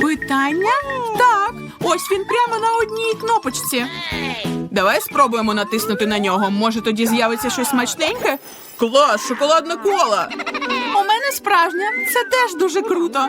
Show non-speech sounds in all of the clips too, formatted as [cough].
Питання? Так. Ось він прямо на одній кнопочці. Давай спробуємо натиснути на нього. Може, тоді з'явиться щось смачненьке? Клас, шоколадна кола. У мене справжня. Це теж дуже круто.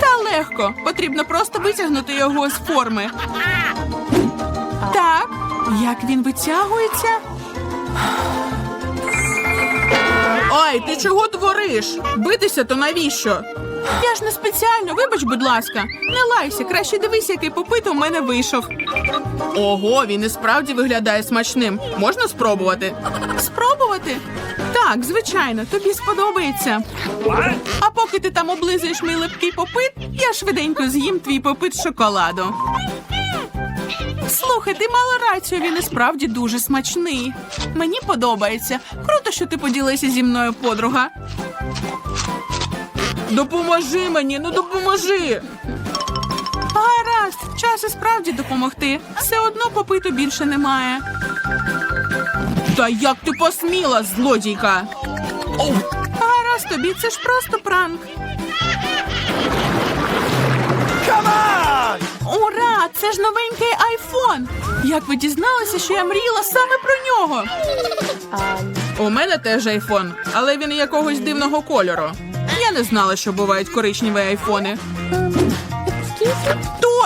Та легко. Потрібно просто витягнути його з форми. Так, як він витягується? Ой, ти чого твориш? Битися то навіщо? Я ж не спеціально, вибач, будь ласка. Не лайся, краще дивись, який попит у мене вийшов. Ого, він і справді виглядає смачним. Можна спробувати? Спробувати? Так, звичайно, тобі сподобається. А поки ти там облизуєш мій липкий попит, я швиденько з'їм твій попит шоколаду. Слухай, ти мала рацію, він і справді дуже смачний. Мені подобається. Круто, що ти поділися зі мною, подруга. Допоможи мені, ну допоможи. Гаразд, час і справді допомогти. Все одно попиту більше немає. Та як ти посміла, злодійка? Гаразд тобі, це ж просто пранк. Ура! Це ж новенький айфон! Як ви дізналися, що я мріяла саме про нього? У мене теж айфон, але він якогось дивного кольору. Я не знала, що бувають коричневі айфони.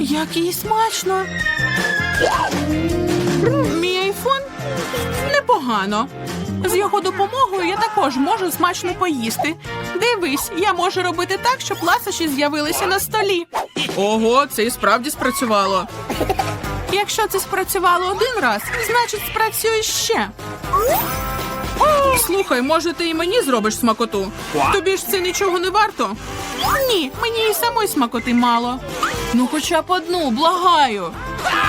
Який смачно. Мій айфон непогано. З його допомогою я також можу смачно поїсти. Дивись, я можу робити так, щоб ласощі з'явилися на столі. Ого, це і справді спрацювало. Якщо це спрацювало один раз, значить спрацює ще. Слухай, може, ти і мені зробиш смакоту? Тобі ж це нічого не варто? Ні, мені і самої смакоти мало. Ну, хоча б одну, благаю.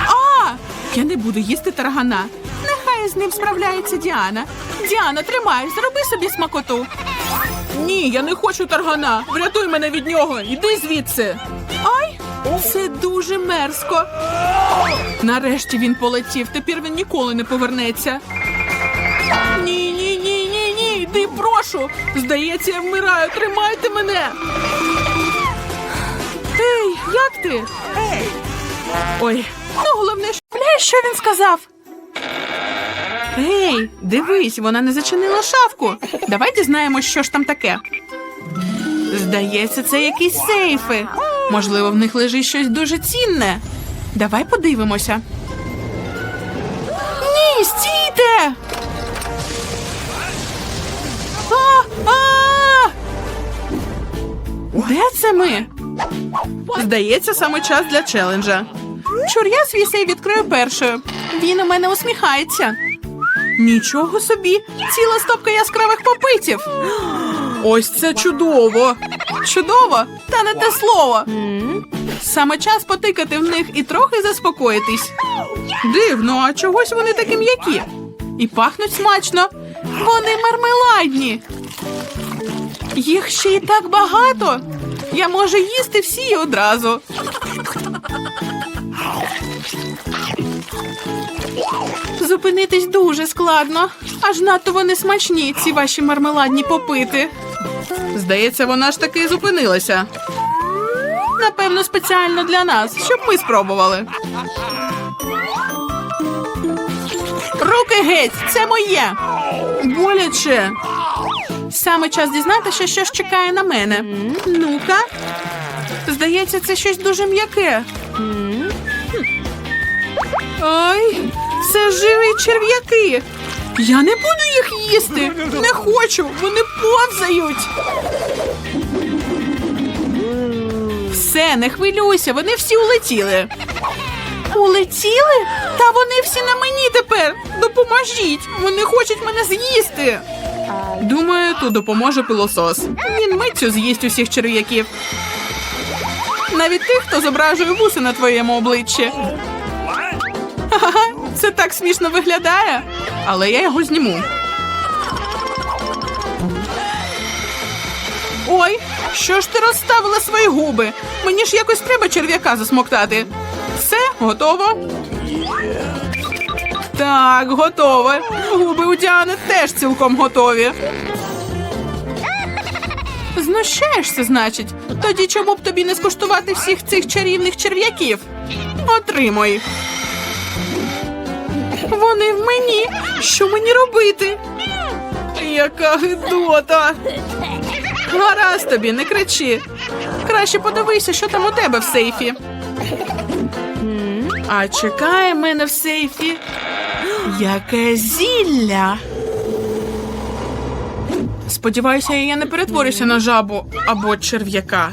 А! Я не буду їсти таргана. Нехай з ним справляється Діана. Діана, тримай, зроби собі смакоту. Ні, я не хочу таргана. Врятуй мене від нього. Іди звідси. Ай, це дуже мерзко. Нарешті він полетів. Тепер він ніколи не повернеться. Ні, ні, ні, ні, ні. Йди, прошу. Здається, я вмираю. Тримайте мене. Як ти? Ой, ну головне, що що він сказав. Ей, дивись, вона не зачинила шафку. Давай дізнаємось, що ж там таке. Здається, це якісь сейфи. Можливо, в них лежить щось дуже цінне. Давай подивимося. Ні, стійте! А, а! Де це ми? Здається, саме час для челенджа. Чур, я свій сей відкрию першою. Він у мене усміхається. Нічого собі, ціла стопка яскравих попитів. Ось це чудово. Чудово, та не те слово. Саме час потикати в них і трохи заспокоїтись. Дивно, а чогось вони такі м'які. І пахнуть смачно. Вони мармеладні. Їх ще й так багато. Я можу їсти всі одразу. Зупинитись дуже складно. Аж надто вони смачні, ці ваші мармеладні попити. Здається, вона ж таки зупинилася. Напевно, спеціально для нас, щоб ми спробували. Руки геть, це моє. Боляче. Саме час дізнатися, що ж чекає на мене. Ну-ка. Здається, це щось дуже м'яке. Ой, це живі черв'яки. Я не буду їх їсти. Не хочу, вони повзають. Все, не хвилюйся, вони всі улетіли. Улетіли? Та вони всі на мені тепер. Допоможіть! Вони хочуть мене з'їсти. Думаю, тут допоможе пилосос. Він миттю з'їсть усіх черв'яків. Навіть тих, хто зображує вуси на твоєму обличчі. Ха-ха, це так смішно виглядає. Але я його зніму. Ой, що ж ти розставила свої губи? Мені ж якось треба черв'яка засмоктати. Все, готово. Так, готове. Губи у Діани теж цілком готові. Знущаєшся, значить. Тоді чому б тобі не скуштувати всіх цих чарівних черв'яків? Отримуй. Вони в мені. Що мені робити? Яка гидота. Гаразд тобі, не кричи. Краще подивися, що там у тебе в сейфі. А чекає мене в сейфі. Яке зілля. Сподіваюся, я не перетворюся на жабу або черв'яка.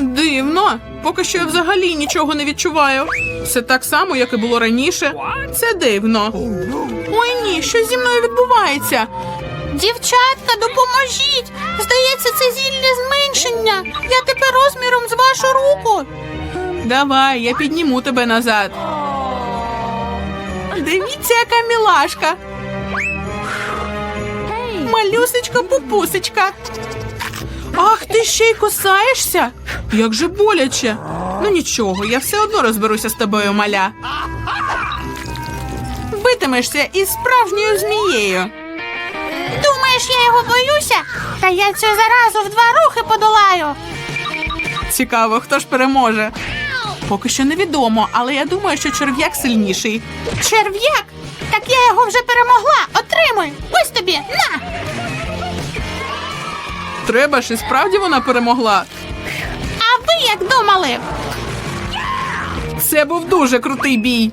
Дивно. Поки що я взагалі нічого не відчуваю. Все так само, як і було раніше. Це дивно. Ой ні, що зі мною відбувається? Дівчатка, допоможіть! Здається, це зілля зменшення. Я тепер розміром з вашу руку. Давай, я підніму тебе назад. Дивіться, яка мілашка. Малюсечка пупусечка. Ах, ти ще й кусаєшся? Як же боляче. Ну нічого, я все одно розберуся з тобою, маля. Битимешся із справжньою змією. Думаєш, я його боюся? Та я цю заразу в два рухи подолаю. Цікаво, хто ж переможе. Поки що невідомо, але я думаю, що черв'як сильніший. Черв'як? Так я його вже перемогла. Отримуй. Ось тобі. На! Треба ж і справді вона перемогла. А ви як думали? Це був дуже крутий бій.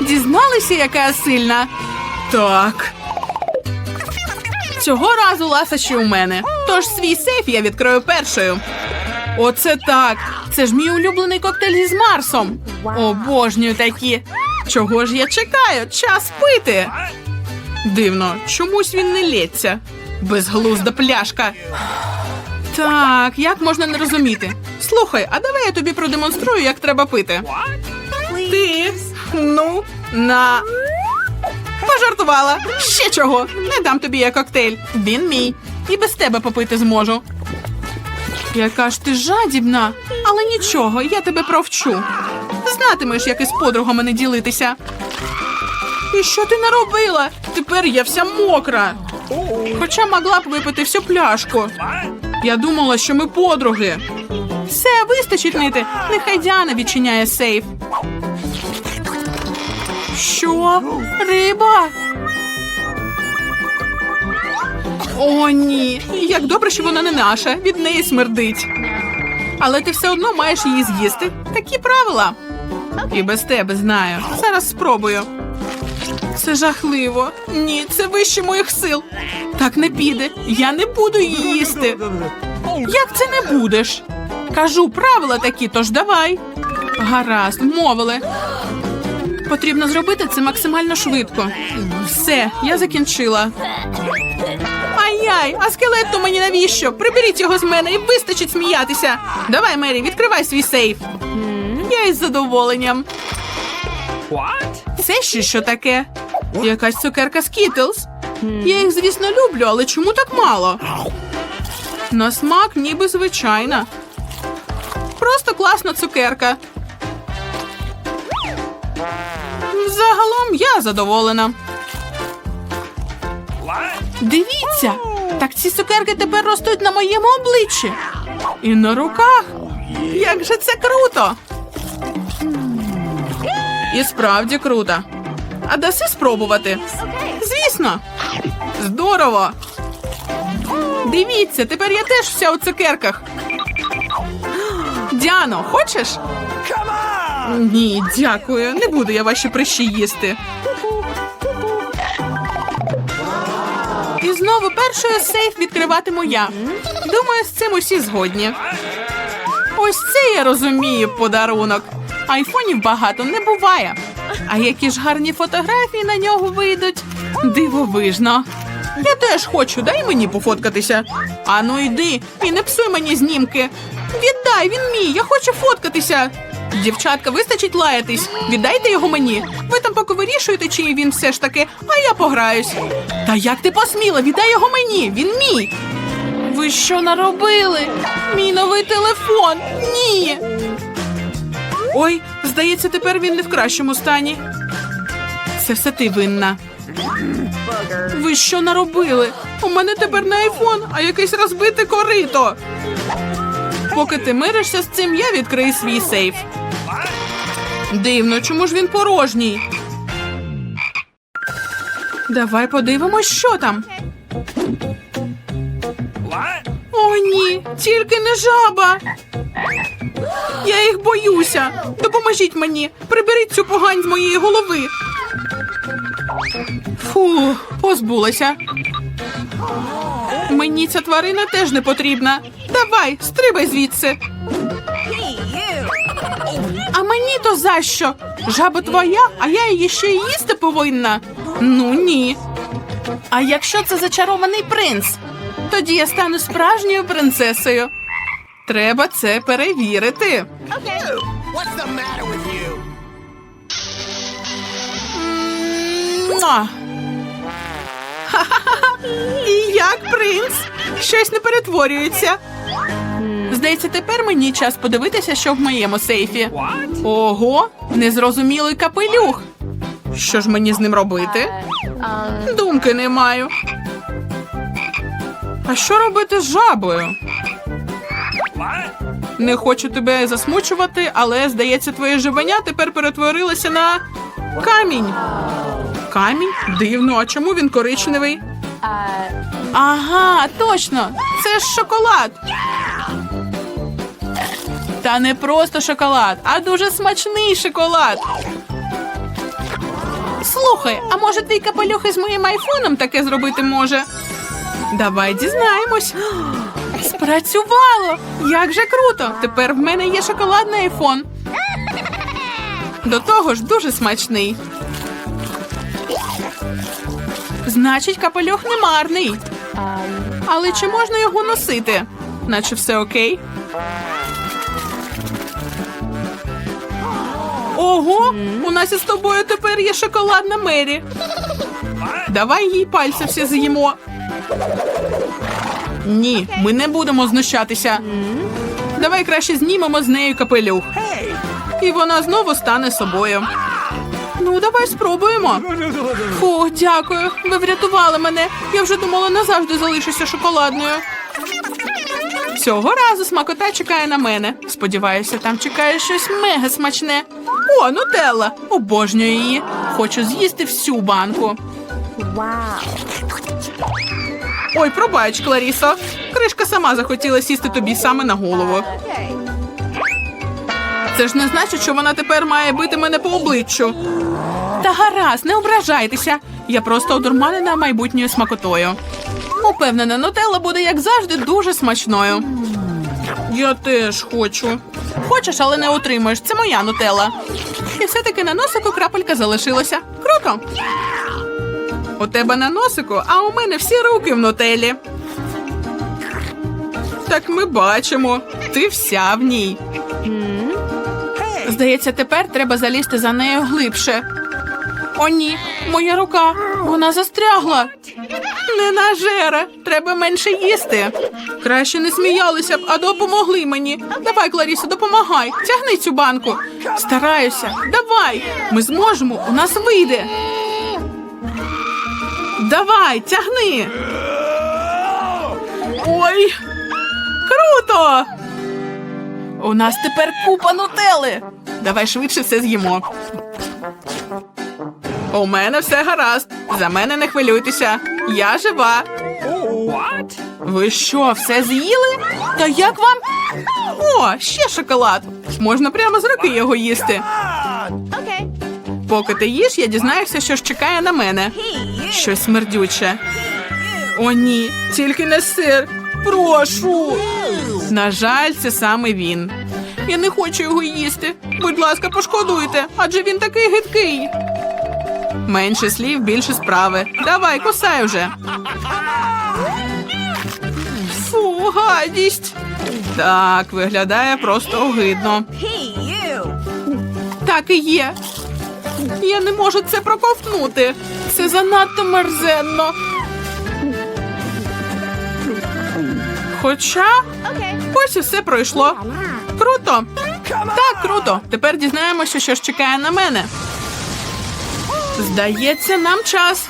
Дізналися, яка я сильна? Так. Цього разу ласощі у мене. Тож свій сейф я відкрию першою. Оце так. Це ж мій улюблений коктейль із Марсом. Обожнюю такі. Чого ж я чекаю? Час пити. Дивно, чомусь він не лється. Безглузда пляшка. Так, як можна не розуміти? Слухай, а давай я тобі продемонструю, як треба пити. Ти ну на пожартувала. Ще чого? Не дам тобі я коктейль. Він мій. І без тебе попити зможу. Яка ж ти жадібна, але нічого, я тебе провчу. Знатимеш, як із подругами не ділитися. І що ти наробила? Тепер я вся мокра. Хоча могла б випити всю пляшку. Я думала, що ми подруги. Все, вистачить нити. Нехай Діана відчиняє сейф. Що? Риба? О, ні. Як добре, що вона не наша. Від неї смердить. Але ти все одно маєш її з'їсти. Такі правила. І без тебе знаю. Зараз спробую. Це жахливо. Ні, це вище моїх сил. Так не піде. Я не буду її їсти. Як це не будеш? Кажу, правила такі, тож давай. Гаразд, вмовили. Потрібно зробити це максимально швидко. Все, я закінчила. Ай-яй, а скелет то мені навіщо? Приберіть його з мене і вистачить сміятися. Давай, Мері, відкривай свій сейф. Я із задоволенням. Це ще що таке? Якась цукерка Skittles. Я їх, звісно, люблю, але чому так мало? На смак ніби звичайна. Просто класна цукерка. Загалом я задоволена. Дивіться, так ці цукерки тепер ростуть на моєму обличчі. І на руках. Як же це круто! І справді круто. А даси спробувати? Звісно. Здорово. Дивіться, тепер я теж вся у цукерках. Діано, хочеш? Ні, дякую. Не буду я ваші прищі їсти. І знову першою сейф відкриватиму я. Думаю, з цим усі згодні. Ось це я розумію подарунок. Айфонів багато не буває. А які ж гарні фотографії на нього вийдуть. Дивовижно. Я теж хочу, дай мені пофоткатися. Ану йди і не псуй мені знімки. Віддай, він мій, я хочу фоткатися. Дівчатка, вистачить лаятись. Віддайте його мені. Ви там поки вирішуєте, чиї він все ж таки, а я пограюсь. Та як ти посміла? Віддай його мені, він мій. Ви що наробили? Мій новий телефон. Ні. Ой, здається, тепер він не в кращому стані. Це все ти винна. Ви що наробили? У мене тепер не айфон, а якесь розбите корито. Поки ти миришся з цим, я відкрию свій сейф. Дивно, чому ж він порожній? Давай подивимось, що там. О, ні, тільки не жаба. Я їх боюся. Допоможіть мені. Приберіть цю погань з моєї голови. Фу, позбулася. Мені ця тварина теж не потрібна. Давай, стрибай звідси. То за що? Жаба твоя, а я її ще й їсти повинна. Ну ні. А якщо це зачарований принц, тоді я стану справжньою принцесою. Треба це перевірити. What's the matter with you? Ха-ха-ха. [laughs] І як принц? Щось не перетворюється. Здається, тепер мені час подивитися, що в моєму сейфі. Ого, незрозумілий капелюх. Що ж мені з ним робити? Думки не маю. А що робити з жабою? Не хочу тебе засмучувати, але здається, твоє живання тепер перетворилося на камінь. Камінь? Дивно, а чому він коричневий? Ага, точно! Це ж шоколад. Та не просто шоколад, а дуже смачний шоколад. Слухай, а може твій капелюх із моїм айфоном таке зробити може? Давай дізнаємось. [gasps] Спрацювало! Як же круто! Тепер в мене є шоколадний айфон. До того ж дуже смачний. Значить, капелюх не марний. Але чи можна його носити? Наче все окей. Ого, у нас із тобою тепер є шоколадна Мері. Давай їй пальці всі з'їмо. Ні, ми не будемо знущатися. Давай краще знімемо з нею капелюх. І вона знову стане собою. Ну, давай спробуємо. Фу, дякую. Ви врятували мене. Я вже думала, назавжди залишуся шоколадною. Цього разу смакота чекає на мене. Сподіваюся, там чекає щось мега смачне. О, нутелла! Обожнюю її. Хочу з'їсти всю банку. Ой, пробач, Кларісо. Кришка сама захотіла сісти тобі саме на голову. Це ж не значить, що вона тепер має бити мене по обличчю. Та гаразд, не ображайтеся. Я просто одурманена майбутньою смакотою. Упевнена, нутелла буде, як завжди, дуже смачною. Я теж хочу. Хочеш, але не отримаєш. Це моя нутелла. І все-таки на носику крапелька залишилася. Круто. У тебе на носику, а у мене всі руки в нутелі. Так ми бачимо. Ти вся в ній. Здається, тепер треба залізти за нею глибше. О, ні, моя рука. Вона застрягла. Не нажера. Треба менше їсти. Краще не сміялися б, а допомогли мені. Давай, Кларісо, допомагай. Тягни цю банку. Стараюся. Давай. Ми зможемо. У нас вийде. Давай, тягни. Ой. Круто! У нас тепер купа нутели. Давай швидше все з'їмо. У мене все гаразд. За мене не хвилюйтеся. Я жива. What? Ви що, все з'їли? Та як вам? О, ще шоколад. Можна прямо з руки його їсти. Поки ти їш, я дізнаюся, що ж чекає на мене. Щось смердюче. О, ні, тільки не сир. Прошу. На жаль, це саме він. Я не хочу його їсти. Будь ласка, пошкодуйте, адже він такий гидкий. Менше слів, більше справи. Давай, кусай вже. Фу, гадість. Так, виглядає просто огидно. Так і є. Я не можу це проковтнути. Це занадто мерзенно. Хоча ось і все пройшло. Круто. Так, круто. Тепер дізнаємося, що ж чекає на мене. Здається, нам час.